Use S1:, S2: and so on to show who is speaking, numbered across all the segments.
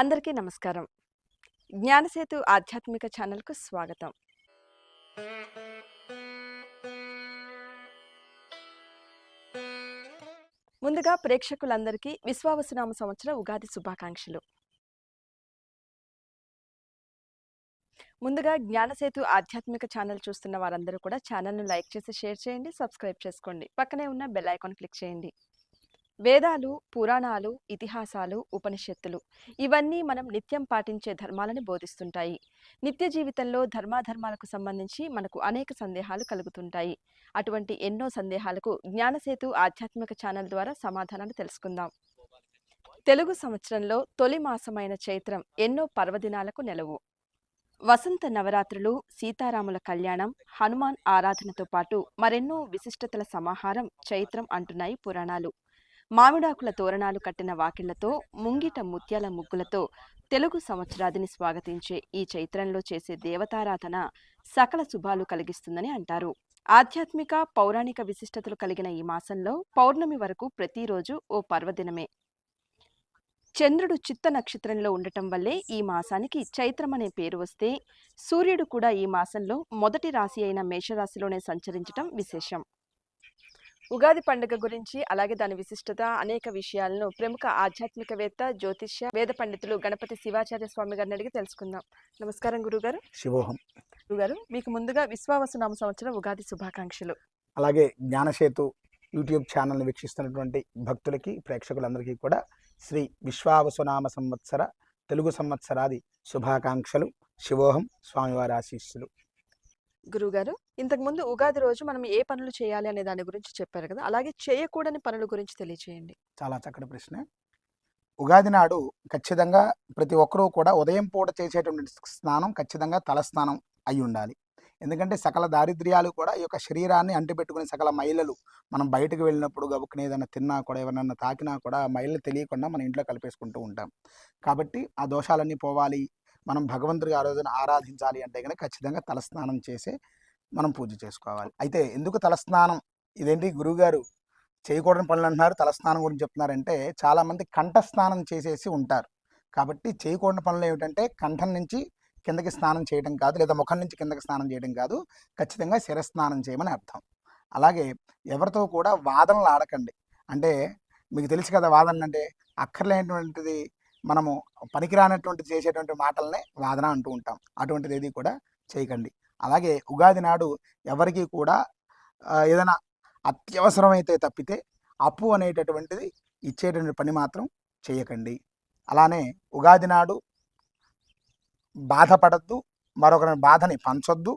S1: అందరికీ నమస్కారం. జ్ఞానసేతు ఆధ్యాత్మిక ఛానల్కు స్వాగతం. ముందుగా ప్రేక్షకులందరికీ విశ్వావసునామ సంవత్సర ఉగాది శుభాకాంక్షలు. ముందుగా జ్ఞానసేతు ఆధ్యాత్మిక ఛానల్ చూస్తున్న వారందరూ కూడా ఛానల్ను లైక్ చేసి షేర్ చేయండి సబ్స్క్రైబ్ చేసుకోండి. పక్కనే ఉన్న బెల్ ఐకాన్ క్లిక్ చేయండి. వేదాలు పురాణాలు ఇతిహాసాలు ఉపనిషత్తులు ఇవన్నీ మనం నిత్యం పాటించే ధర్మాలను బోధిస్తుంటాయి. నిత్య జీవితంలో ధర్మాధర్మాలకు సంబంధించి మనకు అనేక సందేహాలు కలుగుతుంటాయి. అటువంటి ఎన్నో సందేహాలకు జ్ఞానసేతు ఆధ్యాత్మిక ఛానల్ ద్వారా సమాధానాలు తెలుసుకుందాం. తెలుగు సంవత్సరంలో తొలి మాసమైన చైత్రం ఎన్నో పర్వదినాలకు నెలవు. వసంత నవరాత్రులు సీతారాముల కళ్యాణం హనుమాన్ ఆరాధనతో పాటు మరెన్నో విశిష్టతల సమాహారం చైత్రం అంటున్నాయి పురాణాలు. మామిడాకుల తోరణాలు కట్టిన వాకిళ్ళతో ముంగిట ముత్యాల ముగ్గులతో తెలుగు సంవత్సరాదిని స్వాగతించే ఈ చైత్రంలో చేసే దేవతారాధన సకల శుభాలు కలిగిస్తుందని అంటారు. ఆధ్యాత్మిక పౌరాణిక విశిష్టతలు కలిగిన ఈ మాసంలో పౌర్ణమి వరకు ప్రతిరోజు ఓ పర్వదినమే. చంద్రుడు చిత్త నక్షత్రంలో ఉండటం వల్లే ఈ మాసానికి చైత్రం అనే పేరు వస్తే సూర్యుడు కూడా ఈ మాసంలో మొదటి రాశి అయిన మేషరాశిలోనే సంచరించటం విశేషం. ఉగాది పండుగ గురించి అలాగే దాని విశిష్టత అనేక విషయాలను ప్రముఖ ఆధ్యాత్మికవేత్త జ్యోతిష్య వేద పండితులు గణపతి శివాచార్య స్వామి గారిని అడిగి తెలుసుకుందాం. నమస్కారం గురుగారు.
S2: శివోహం
S1: గురుగారు మీకు ముందుగా విశ్వావసునామ సంవత్సరం ఉగాది శుభాకాంక్షలు.
S2: అలాగే జ్ఞానసేతు యూట్యూబ్ ఛానల్ని వీక్షిస్తున్నటువంటి భక్తులకి ప్రేక్షకులందరికీ కూడా శ్రీ విశ్వావసునామ సంవత్సర తెలుగు సంవత్సరాది శుభాకాంక్షలు. శివోహం స్వామివారి ఆశీస్సులు.
S1: గురువుగారు ఇంతకుముందు ఉగాది రోజు మనం ఏ పనులు చేయాలి అనే దాని గురించి చెప్పారు కదా అలాగే చేయకూడని పనుల గురించి తెలియచేయండి.
S2: చాలా చక్కటి ప్రశ్న. ఉగాది నాడు ఖచ్చితంగా ప్రతి ఒక్కరూ కూడా ఉదయం పూట చేసేటువంటి స్నానం ఖచ్చితంగా తలస్నానం అయి ఉండాలి. ఎందుకంటే సకల దారిద్ర్యాలు కూడా ఈ యొక్క శరీరాన్ని అంటిపెట్టుకునే సకల మహిళలు మనం బయటకు వెళ్ళినప్పుడు గబుక్కుని ఏదైనా తిన్నా కూడా ఎవరైనా తాకినా కూడా మైళ్ళు మహిళలు తెలియకుండా మన ఇంట్లో కలిపేసుకుంటూ ఉంటాం. కాబట్టి ఆ దోషాలన్నీ పోవాలి మనం భగవంతుడికి ఆ రోజున ఆరాధించాలి అంటే కనుక ఖచ్చితంగా తలస్నానం చేసే మనం పూజ చేసుకోవాలి. అయితే ఎందుకు తలస్నానం? ఇదేంటి గురువుగారు చేయకూడని పనులు అంటున్నారు తలస్నానం గురించి చెప్తున్నారంటే చాలామంది కంఠ స్నానం చేసేసి ఉంటారు. కాబట్టి చేయకూడని పనులు ఏమిటంటే కంఠం నుంచి కిందకి స్నానం చేయడం కాదు లేదా ముఖం నుంచి కిందకి స్నానం చేయడం కాదు ఖచ్చితంగా శిరస్నానం చేయమని అర్థం. అలాగే ఎవరితో కూడా వాదనలు ఆడకండి. అంటే మీకు తెలుసు కదా వాదన అంటే అక్కర్లేనటువంటిది మనము పనికిరానటువంటి చేసేటువంటి మాటలనే వాదన అంటూ ఉంటాం. అటువంటిది ఏది కూడా చేయకండి. అలాగే ఉగాది నాడు ఎవరికి కూడా ఏదైనా అత్యవసరమైతే తప్పితే అప్పు అనేటటువంటిది ఇచ్చేటువంటి పని మాత్రం చేయకండి. అలానే ఉగాది నాడు బాధపడద్దు మరొకరి బాధని పంచొద్దు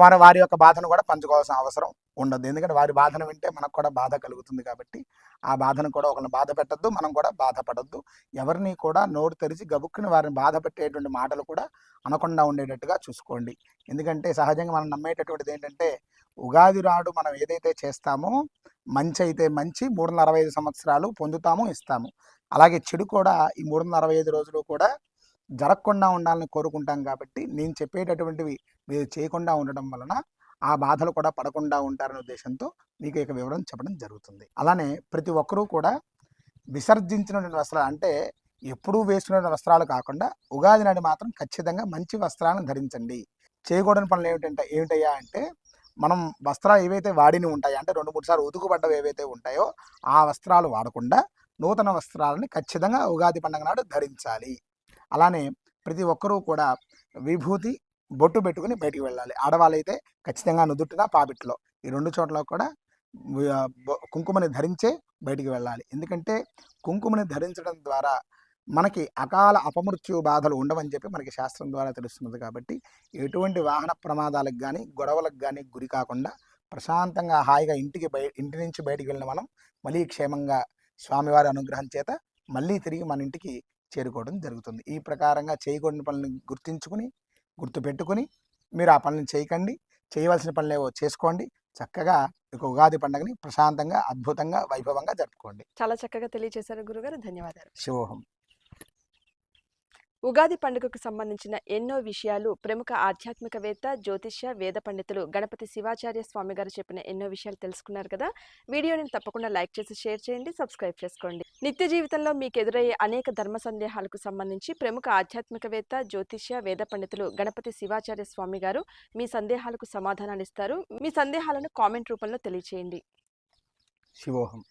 S2: మన వారి యొక్క బాధను కూడా పంచుకోవాల్సిన అవసరం ఉండదు. ఎందుకంటే వారి బాధను వింటే మనకు కూడా బాధ కలుగుతుంది కాబట్టి ఆ బాధను కూడా ఒకరిని బాధ పెట్టద్దు మనం కూడా బాధపడద్దు. ఎవరిని కూడా నోరు తెరిచి గబుక్కుని వారిని బాధ పెట్టేటువంటి మాటలు కూడా అనకుండా ఉండేటట్టుగా చూసుకోండి. ఎందుకంటే సహజంగా మనం నమ్మేటటువంటిది ఏంటంటే ఉగాది రాడు మనం ఏదైతే చేస్తామో మంచి అయితే మంచి మూడు వందల అరవై ఐదు సంవత్సరాలు పొందుతాము ఇస్తాము. అలాగే చెడు కూడా ఈ మూడు వందల అరవై ఐదు రోజులు కూడా జరగకుండా ఉండాలని కోరుకుంటాం కాబట్టి నేను చెప్పేటటువంటివి మీరు చేయకుండా ఉండడం వలన ఆ బాధలు కూడా పడకుండా ఉంటారనే ఉద్దేశంతో మీకు ఇక వివరం చెప్పడం జరుగుతుంది. అలానే ప్రతి ఒక్కరూ కూడా విసర్జించినటువంటి వస్త్రాలు అంటే ఎప్పుడూ వేసుకునే వస్త్రాలు కాకుండా ఉగాది నాడు మాత్రం ఖచ్చితంగా మంచి వస్త్రాలను ధరించండి. చేయకూడని పనులు ఏమిటంటే ఏమిటయ్యా అంటే మనం వస్త్రాలు ఏవైతే వాడిని ఉంటాయో అంటే రెండు మూడు సార్లు ఉతుకుపడ్డవి ఏవైతే ఉంటాయో ఆ వస్త్రాలు వాడకుండా నూతన వస్త్రాలని ఖచ్చితంగా ఉగాది పండుగ నాడు ధరించాలి. అలానే ప్రతి ఒక్కరూ కూడా విభూతి బొట్టు పెట్టుకుని బయటికి వెళ్ళాలి. ఆడవాళ్ళైతే ఖచ్చితంగా నుదుటిన పాపిట్లో. ఈ రెండు చోట్ల కూడా కుంకుమని ధరించే బయటికి వెళ్ళాలి. ఎందుకంటే కుంకుమని ధరించడం ద్వారా మనకి అకాల అపమృత్యు బాధలు ఉండవని చెప్పి మనకి శాస్త్రం ద్వారా తెలుస్తున్నది కాబట్టి ఎటువంటి వాహన ప్రమాదాలకు కానీ గొడవలకు కానీ గురి కాకుండా ప్రశాంతంగా హాయిగా ఇంటికి బయ ఇంటి నుంచి బయటికి వెళ్ళిన మనం మళ్ళీ క్షేమంగా స్వామివారి అనుగ్రహం చేత మళ్ళీ తిరిగి మన ఇంటికి చేరుకోవడం జరుగుతుంది. ఈ ప్రకారంగా చేయకూడని పనులను గుర్తించుకుని గుర్తుపెట్టుకుని మీరు ఆ పనులను చేయకండి. చేయవలసిన పనులు ఏవో చేసుకోండి. చక్కగా ఇక ఉగాది పండుగని ప్రశాంతంగా అద్భుతంగా వైభవంగా జరుపుకోండి.
S1: చాలా చక్కగా తెలియజేశారు గురుగారు. ధన్యవాదాలు.
S2: శివోహం
S1: ఉగాది పండుగకు సంబంధించిన ఎన్నో విషయాలు ప్రముఖ ఆధ్యాత్మికవేత్త జ్యోతిష్య వేద పండితులు గణపతి శివాచార్య స్వామి గారు చెప్పిన ఎన్నో విషయాలు తెలుసుకున్నారు కదా? వీడియోని తప్పకుండా లైక్ చేసి షేర్ చేయండి సబ్స్క్రైబ్ చేసుకోండి. నిత్య జీవితంలో మీకు ఎదురయ్యే అనేక ధర్మ సందేహాలకు సంబంధించి ప్రముఖ ఆధ్యాత్మికవేత్త జ్యోతిష్య వేద పండితులు గణపతి శివాచార్య స్వామి గారు మీ సందేహాలకు సమాధానాలు ఇస్తారు. మీ సందేహాలను కామెంట్ రూపంలో తెలియచేయండి.
S2: శివోహం.